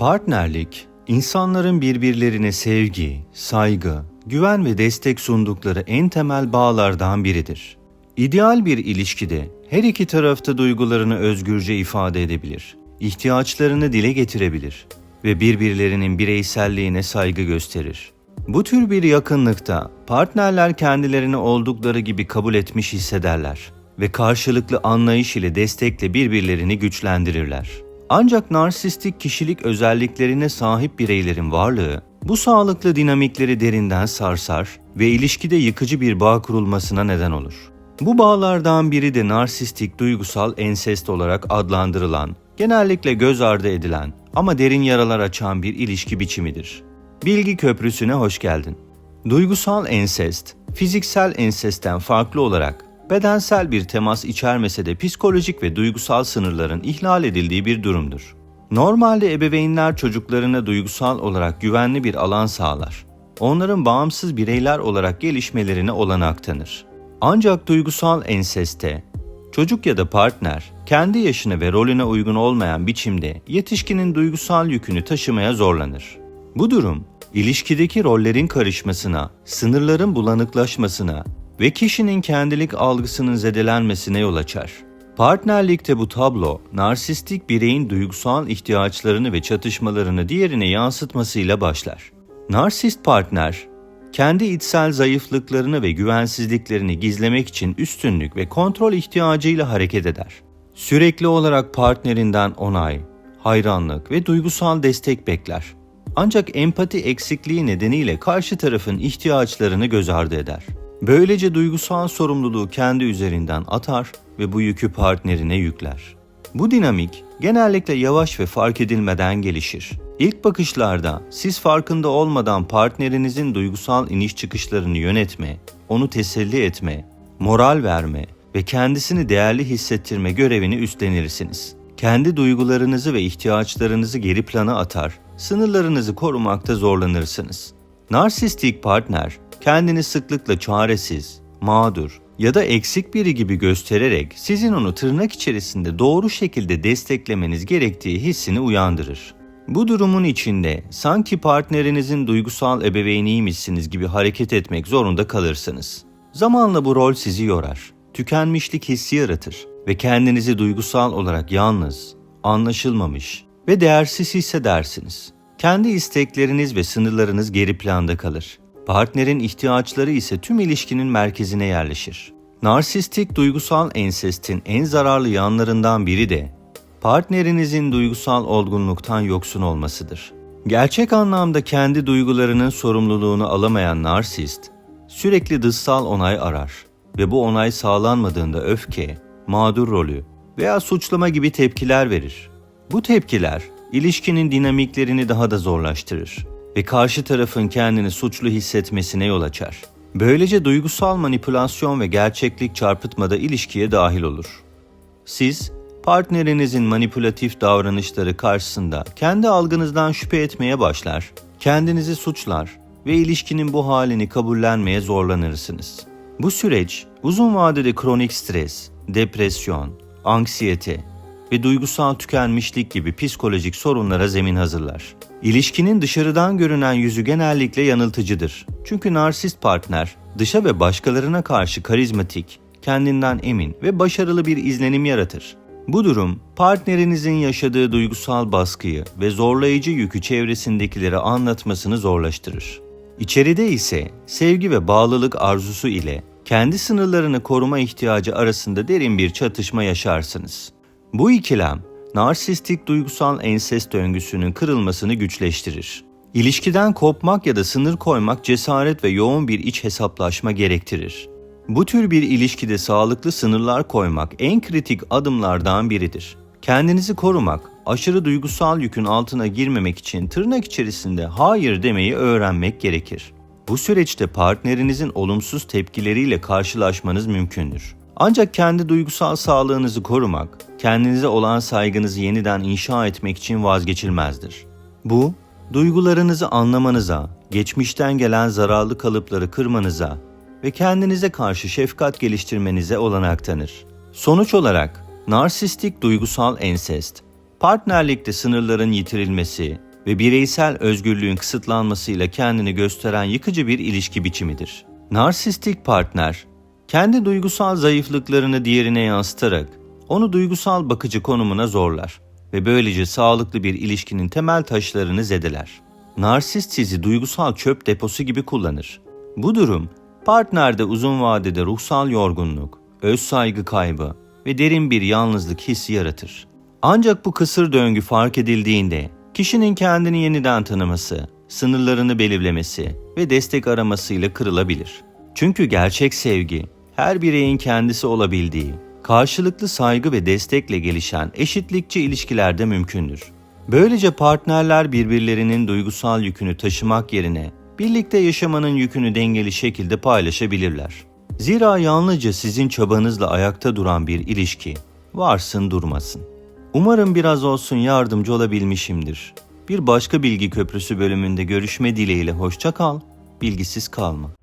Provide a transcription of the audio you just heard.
Partnerlik, insanların birbirlerine sevgi, saygı, güven ve destek sundukları en temel bağlardan biridir. İdeal bir ilişkide her iki tarafta duygularını özgürce ifade edebilir, ihtiyaçlarını dile getirebilir ve birbirlerinin bireyselliğine saygı gösterir. Bu tür bir yakınlıkta partnerler kendilerini oldukları gibi kabul etmiş hissederler ve karşılıklı anlayış ile destekle birbirlerini güçlendirirler. Ancak narsistik kişilik özelliklerine sahip bireylerin varlığı bu sağlıklı dinamikleri derinden sarsar ve ilişkide yıkıcı bir bağ kurulmasına neden olur. Bu bağlardan biri de narsistik duygusal ensest olarak adlandırılan, genellikle göz ardı edilen ama derin yaralar açan bir ilişki biçimidir. Bilgi Köprüsü'ne hoş geldin. Duygusal ensest, fiziksel ensestten farklı olarak bedensel bir temas içermese de psikolojik ve duygusal sınırların ihlal edildiği bir durumdur. Normalde ebeveynler çocuklarına duygusal olarak güvenli bir alan sağlar. Onların bağımsız bireyler olarak gelişmelerine olanak tanır. Ancak duygusal enseste çocuk ya da partner kendi yaşına ve rolüne uygun olmayan biçimde yetişkinin duygusal yükünü taşımaya zorlanır. Bu durum ilişkideki rollerin karışmasına, sınırların bulanıklaşmasına ve kişinin kendilik algısının zedelenmesine yol açar. Partnerlikte bu tablo, narsistik bireyin duygusal ihtiyaçlarını ve çatışmalarını diğerine yansıtmasıyla başlar. Narsist partner, kendi içsel zayıflıklarını ve güvensizliklerini gizlemek için üstünlük ve kontrol ihtiyacıyla hareket eder. Sürekli olarak partnerinden onay, hayranlık ve duygusal destek bekler. Ancak empati eksikliği nedeniyle karşı tarafın ihtiyaçlarını göz ardı eder. Böylece duygusal sorumluluğu kendi üzerinden atar ve bu yükü partnerine yükler. Bu dinamik genellikle yavaş ve fark edilmeden gelişir. İlk bakışlarda siz farkında olmadan partnerinizin duygusal iniş çıkışlarını yönetme, onu teselli etme, moral verme ve kendisini değerli hissettirme görevini üstlenirsiniz. Kendi duygularınızı ve ihtiyaçlarınızı geri plana atar, sınırlarınızı korumakta zorlanırsınız. Narsistik partner kendini sıklıkla çaresiz, mağdur ya da eksik biri gibi göstererek sizin onu tırnak içerisinde doğru şekilde desteklemeniz gerektiği hissini uyandırır. Bu durumun içinde sanki partnerinizin duygusal ebeveyniymişsiniz gibi hareket etmek zorunda kalırsınız. Zamanla bu rol sizi yorar, tükenmişlik hissi yaratır ve kendinizi duygusal olarak yalnız, anlaşılmamış ve değersiz hissedersiniz. Kendi istekleriniz ve sınırlarınız geri planda kalır. Partnerin ihtiyaçları ise tüm ilişkinin merkezine yerleşir. Narsistik duygusal ensestin en zararlı yanlarından biri de partnerinizin duygusal olgunluktan yoksun olmasıdır. Gerçek anlamda kendi duygularının sorumluluğunu alamayan narsist sürekli dışsal onay arar ve bu onay sağlanmadığında öfke, mağdur rolü veya suçlama gibi tepkiler verir. Bu tepkiler ilişkinin dinamiklerini daha da zorlaştırır ve karşı tarafın kendini suçlu hissetmesine yol açar. Böylece duygusal manipülasyon ve gerçeklik çarpıtmada ilişkiye dahil olur. Siz, partnerinizin manipülatif davranışları karşısında kendi algınızdan şüphe etmeye başlar, kendinizi suçlar ve ilişkinin bu halini kabullenmeye zorlanırsınız. Bu süreç uzun vadede kronik stres, depresyon, anksiyete ve duygusal tükenmişlik gibi psikolojik sorunlara zemin hazırlar. İlişkinin dışarıdan görünen yüzü genellikle yanıltıcıdır. Çünkü narsist partner dışa ve başkalarına karşı karizmatik, kendinden emin ve başarılı bir izlenim yaratır. Bu durum partnerinizin yaşadığı duygusal baskıyı ve zorlayıcı yükü çevresindekilere anlatmasını zorlaştırır. İçeride ise sevgi ve bağlılık arzusu ile kendi sınırlarını koruma ihtiyacı arasında derin bir çatışma yaşarsınız. Bu ikilem narsistik duygusal ensest döngüsünün kırılmasını güçleştirir. İlişkiden kopmak ya da sınır koymak cesaret ve yoğun bir iç hesaplaşma gerektirir. Bu tür bir ilişkide sağlıklı sınırlar koymak en kritik adımlardan biridir. Kendinizi korumak, aşırı duygusal yükün altına girmemek için tırnak içerisinde hayır demeyi öğrenmek gerekir. Bu süreçte partnerinizin olumsuz tepkileriyle karşılaşmanız mümkündür. Ancak kendi duygusal sağlığınızı korumak, kendinize olan saygınızı yeniden inşa etmek için vazgeçilmezdir. Bu, duygularınızı anlamanıza, geçmişten gelen zararlı kalıpları kırmanıza ve kendinize karşı şefkat geliştirmenize olanak tanır. Sonuç olarak narsistik duygusal ensest Partnerlikte sınırların yitirilmesi ve bireysel özgürlüğün kısıtlanmasıyla kendini gösteren yıkıcı bir ilişki biçimidir. Narsistik partner, kendi duygusal zayıflıklarını diğerine yansıtarak onu duygusal bakıcı konumuna zorlar ve böylece sağlıklı bir ilişkinin temel taşlarını zedeler. Narsist sizi duygusal çöp deposu gibi kullanır. Bu durum partnerde uzun vadede ruhsal yorgunluk, öz saygı kaybı ve derin bir yalnızlık hissi yaratır. Ancak bu kısır döngü fark edildiğinde kişinin kendini yeniden tanıması, sınırlarını belirlemesi ve destek aramasıyla kırılabilir. Çünkü gerçek sevgi her bireyin kendisi olabildiği, karşılıklı saygı ve destekle gelişen eşitlikçi ilişkilerde mümkündür. Böylece partnerler birbirlerinin duygusal yükünü taşımak yerine birlikte yaşamanın yükünü dengeli şekilde paylaşabilirler. Zira yalnızca sizin çabanızla ayakta duran bir ilişki varsın durmasın. Umarım biraz olsun yardımcı olabilmişimdir. Bir başka bilgi köprüsü bölümünde görüşme dileğiyle hoşça kal, bilgisiz kalma.